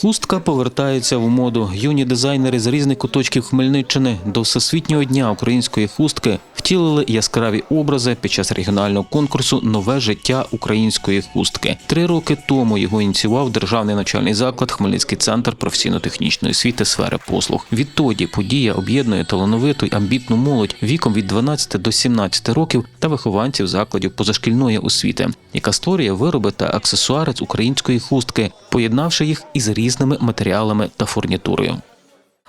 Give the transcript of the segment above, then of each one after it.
Хустка повертається в моду. Юні дизайнери з різних куточків Хмельниччини до Всесвітнього дня української хустки втілили яскраві образи під час регіонального конкурсу Нове життя української хустки. Три роки тому його ініціював державний навчальний заклад Хмельницький центр професійно-технічної освіти сфери послуг. Відтоді подія об'єднує талановиту й амбітну молодь віком від 12 до 17 років та вихованців закладів позашкільної освіти, яка створює вироби та аксесуари з української хустки, поєднавши їх із різними матеріалами та фурнітурою.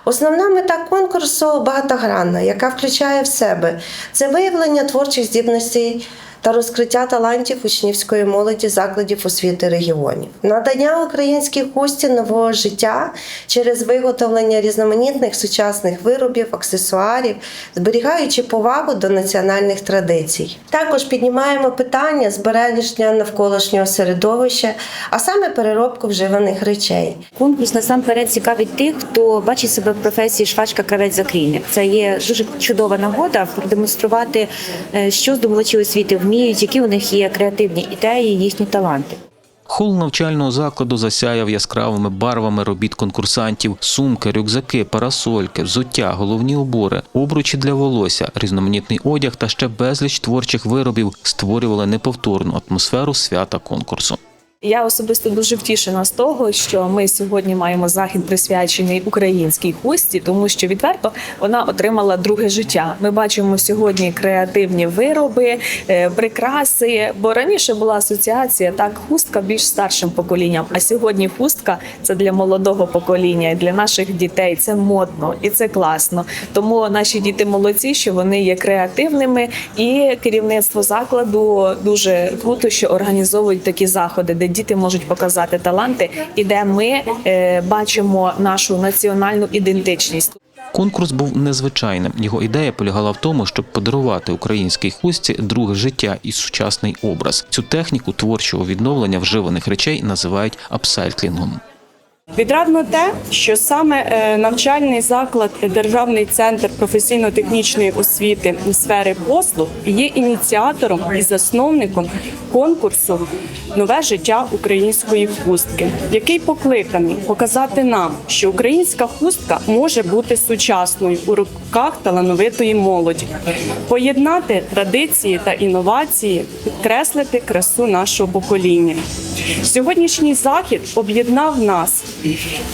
Основна мета конкурсу багатогранна, яка включає в себе це виявлення творчих здібностей та розкриття талантів учнівської молоді закладів освіти регіонів, надання українській хусті нового життя через виготовлення різноманітних сучасних виробів, аксесуарів, зберігаючи повагу до національних традицій. Також піднімаємо питання збереження навколишнього середовища, а саме переробку вживаних речей. Конкурс насамперед цікавить тих, хто бачить себе в професії швачка кравець закрійник. Це є дуже чудова нагода продемонструвати, е, що здобувачі освіти вміють, які у них є креативні ідеї, їхні таланти. Хол навчального закладу засяяв яскравими барвами робіт конкурсантів: сумки, рюкзаки, парасольки, взуття, головні убори, обручі для волосся, різноманітний одяг та ще безліч творчих виробів створювали неповторну атмосферу свята конкурсу. Я особисто дуже втішена з того, що ми сьогодні маємо захід присвячений українській хусті, тому що відверто вона отримала друге життя. Ми бачимо сьогодні креативні вироби, е, прикраси. Бо раніше була асоціація так, хустка більш старшим поколінням. А сьогодні хустка це для молодого покоління і для наших дітей. Це модно і це класно. Тому наші діти молодці, що вони є креативними, і керівництво закладу дуже круто, що організовують такі заходи, де діти можуть показати таланти, і де ми е, бачимо нашу національну ідентичність. Конкурс був незвичайним. Його ідея полягала в тому, щоб подарувати українській хустці друге життя і сучасний образ. Цю техніку творчого відновлення вживаних речей називають апсайклінгом. Відрадно те, що саме е, навчальний заклад Державний центр професійно-технічної освіти сфери послуг є ініціатором і засновником конкурсу Нове життя української хустки, який покликаний показати нам, що українська хустка може бути сучасною у руках талановитої молоді, поєднати традиції та інновації, підкреслити красу нашого покоління. Сьогоднішній захід об'єднав нас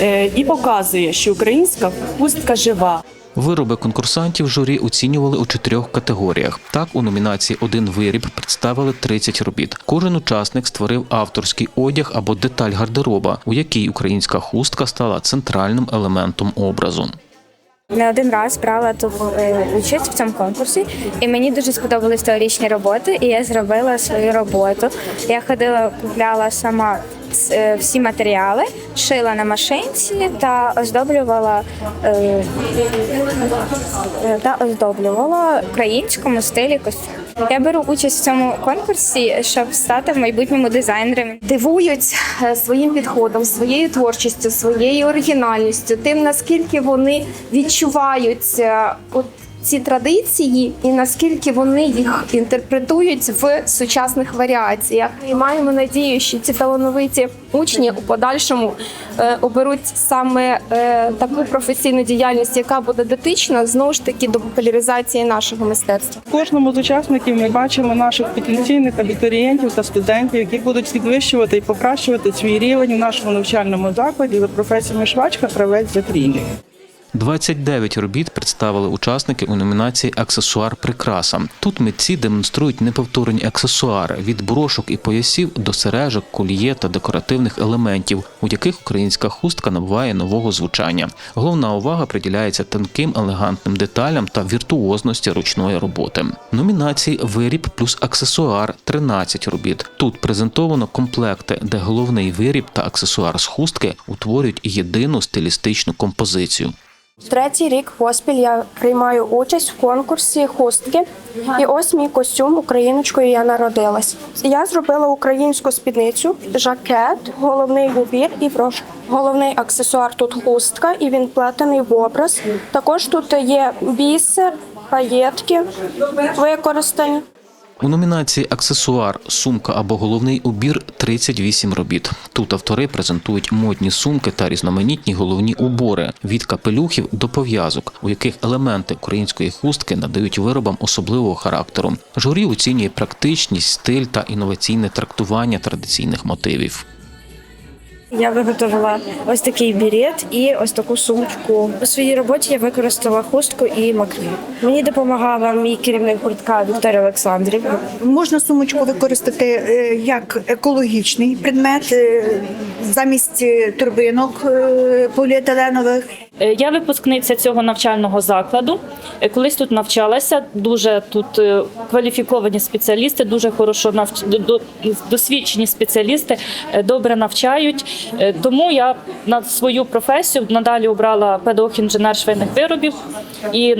е, і показує, що українська хустка жива. Вироби конкурсантів журі оцінювали у чотирьох категоріях. Так, у номінації Один виріб представили 30 робіт. Кожен учасник створив авторський одяг або деталь гардероба, у якій українська хустка стала центральним елементом образу. Не один раз брала тут е, участь в цьому конкурсі, і мені дуже сподобались теорічні роботи, і я зробила свою роботу. Я ходила, купляла сама е, всі матеріали, шила на машинці та оздоблювала е, та оздоблювала в українському стилі костюм. Я беру участь в цьому конкурсі, щоб стати в майбутньому дизайнером. дивують е, своїм підходом, своєю творчістю, своєю оригінальністю, тим наскільки вони відчувають от ці традиції, і наскільки вони їх інтерпретують в сучасних варіаціях. І маємо надію, що ці талановиті учні у подальшому е, оберуть саме е, таку професійну діяльність, яка буде дотична знову ж таки до популяризації нашого мистецтва. В кожному з учасників ми бачимо наших потенційних абітурієнтів та студентів, які будуть підвищувати і покращувати свій рівень у нашому навчальному закладі за професіями швачка, кравець, закрійник. 29 робіт представили учасники у номінації Аксесуар прикраса. Тут митці демонструють неповторні аксесуари від брошок і поясів до сережок, коліє та декоративних елементів, у яких українська хустка набуває нового звучання. Головна увага приділяється тонким елегантним деталям та віртуозності ручної роботи. Номінації Виріб плюс аксесуар 13 робіт. Тут презентовано комплекти, де головний виріб та аксесуар з хустки утворюють єдину стилістичну композицію. Третій рік поспіль я приймаю участь в конкурсі хустки. І ось мій костюм україночкою я народилась. Я зробила українську спідницю, жакет, головний убір і брошка. Головний аксесуар тут хустка, і він плетений в образ. Також тут є бісер, паєтки використані. У номінації Аксесуар, сумка або головний убір 38 робіт. Тут автори презентують модні сумки та різноманітні головні убори від капелюхів до пов'язок, у яких елементи української хустки надають виробам особливого характеру. Журі оцінює практичність, стиль та інноваційне трактування традиційних мотивів. Я виготовила ось такий бірет і ось таку сумочку. У своїй роботі я використала хустку і макрі. Мені допомагала мій керівник гуртка Вікторія Олександрівна. Можна сумочку використати е, як екологічний предмет е, замість е, турбинок поліетиленових. Е, Я випускниця цього навчального закладу. Е, Колись тут навчалася. Дуже тут е, кваліфіковані спеціалісти, дуже хорошо навч... до- до- досвідчені спеціалісти, добре навчають. Тому я на свою професію надалі обрала педагог інженер швейних виробів і.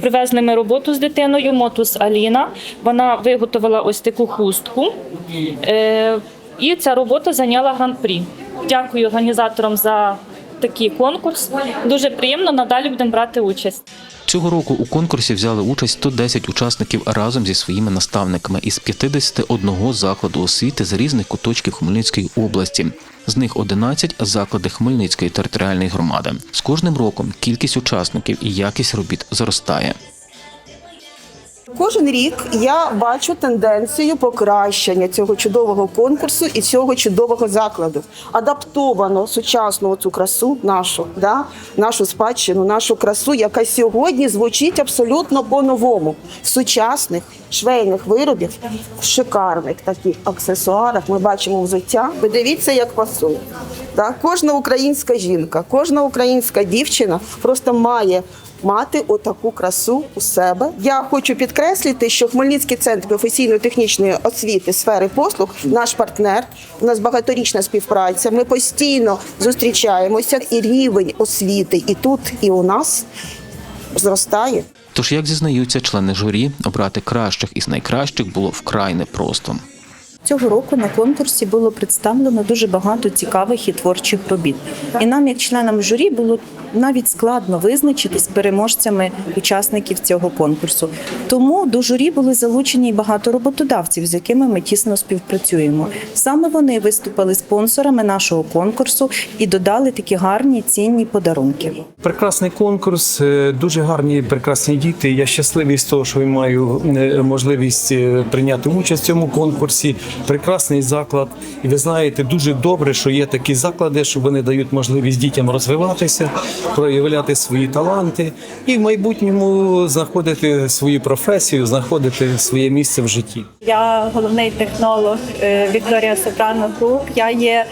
Привезли ми роботу з дитиною, мотус Аліна. Вона виготовила ось таку хустку. І ця робота зайняла гран-прі. Дякую організаторам за такий конкурс. Дуже приємно, надалі будемо брати участь. Цього року у конкурсі взяли участь 110 учасників разом зі своїми наставниками із 51 закладу освіти з різних куточків Хмельницької області. З них 11 – заклади Хмельницької територіальної громади. З кожним роком кількість учасників і якість робіт зростає. Кожен рік я бачу тенденцію покращення цього чудового конкурсу і цього чудового закладу. Адаптовано сучасну цю красу, нашу, да? нашу спадщину, нашу красу, яка сьогодні звучить абсолютно по-новому. В сучасних швейних виробів, в шикарних таких аксесуарах ми бачимо взуття. Ви дивіться, як пасує. Да? Кожна українська жінка, кожна українська дівчина просто має мати отаку красу у себе. Я хочу підкреслити, що Хмельницький центр професійно-технічної освіти сфери послуг наш партнер. У нас багаторічна співпраця. Ми постійно зустрічаємося, і рівень освіти і тут, і у нас зростає. Тож, як зізнаються члени журі, обрати кращих із найкращих було вкрай непросто. Цього року на конкурсі було представлено дуже багато цікавих і творчих робіт. І нам, як членам журі, було навіть складно визначитись переможцями учасників цього конкурсу. Тому до журі були залучені й багато роботодавців, з якими ми тісно співпрацюємо. Саме вони виступили спонсорами нашого конкурсу і додали такі гарні цінні подарунки. Прекрасний конкурс, е, дуже гарні, прекрасні діти. Я щасливий з того, що маю е, можливість е, прийняти участь в цьому конкурсі. Прекрасний заклад. І ви знаєте, дуже добре, що є такі заклади, що вони дають можливість дітям розвиватися, проявляти свої таланти і в майбутньому знаходити свою професію, знаходити своє місце в житті. Я головний технолог е, Вікторія Сопрано Груп. Я є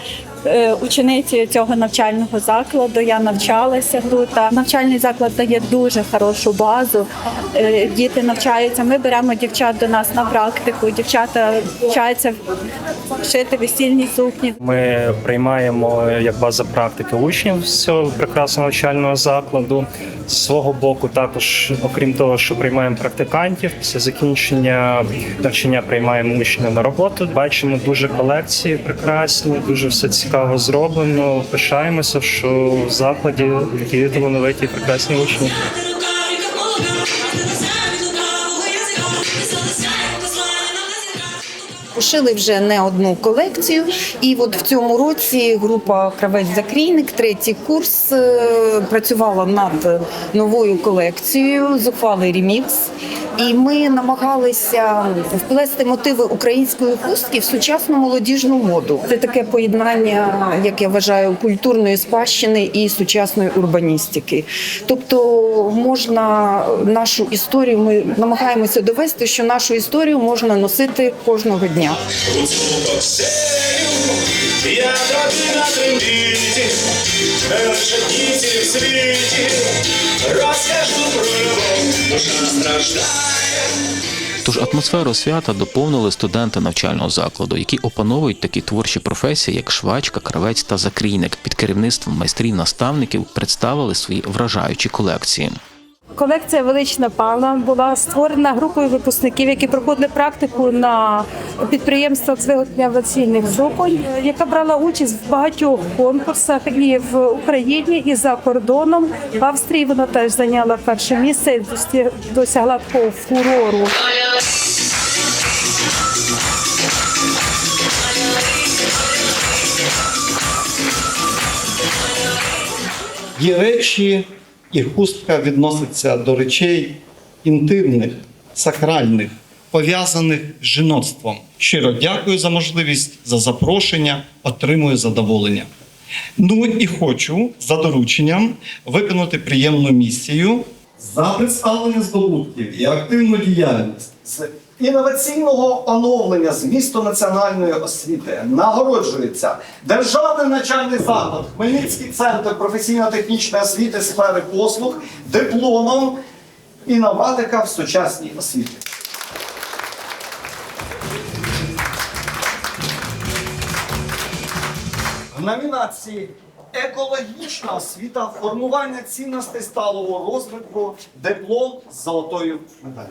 е, ученицею цього навчального закладу. Я навчалася тут. Навчальний заклад дає дуже хорошу базу. Е, Діти навчаються. Ми беремо дівчат до нас на практику. Дівчата вчаться шити весільні сукні. Ми приймаємо як база практики учнів з цього прекрасного навчального закладу. З свого боку, також, окрім того, що приймаємо практикантів, після закінчення навчання приймаємо учнів на роботу. Бачимо дуже колекції прекрасні, дуже все цікаво зроблено. Пишаємося, що в закладі такі талановиті прекрасні учні. Пошили вже не одну колекцію, і от в цьому році група Кравець Закрійник, третій курс, е, працювала над новою колекцією Зухвалий ремікс. І ми намагалися вплести мотиви української хустки в сучасну молодіжну моду. Це таке поєднання, як я вважаю, культурної спадщини і сучасної урбаністики. Тобто можна нашу історію, ми намагаємося довести, що нашу історію можна носити кожного дня. Я на трембіті, світі, розкажу про любов. Тож атмосферу свята доповнили студенти навчального закладу, які опановують такі творчі професії, як швачка, кравець та закрійник. Під керівництвом майстрів-наставників представили свої вражаючі колекції. Колекція велична пала була створена групою випускників, які проходили практику на підприємствах з виготовлення авіаційних зупинь, яка брала участь в багатьох конкурсах і в Україні, і за кордоном. В Австрії вона теж зайняла перше місце і досягла такого фурору. Є речі і хустка відноситься до речей інтимних, сакральних, пов'язаних з жіноцтвом. Щиро дякую за можливість, за запрошення, отримую задоволення. Ну і хочу за дорученням виконати приємну місію за представлення здобутків і активну діяльність інноваційного оновлення змісту національної освіти нагороджується Державний навчальний заклад Хмельницький центр професійно-технічної освіти сфери послуг дипломом інноватика в сучасній освіті. В номінації Екологічна освіта, формування цінностей сталого розвитку, диплом з золотою медаллю.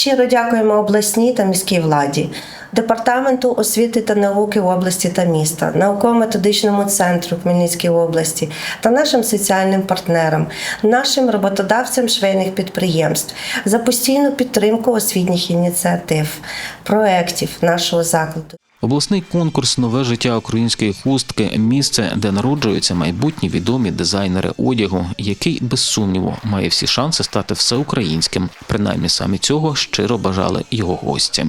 Щиро дякуємо обласній та міській владі, департаменту освіти та науки області та міста, науково-методичному центру Хмельницької області та нашим соціальним партнерам, нашим роботодавцям швейних підприємств за постійну підтримку освітніх ініціатив, проєктів нашого закладу. Обласний конкурс Нове життя української хустки місце, де народжуються майбутні відомі дизайнери одягу, який без сумніву має всі шанси стати всеукраїнським. Принаймні саме цього щиро бажали його гості.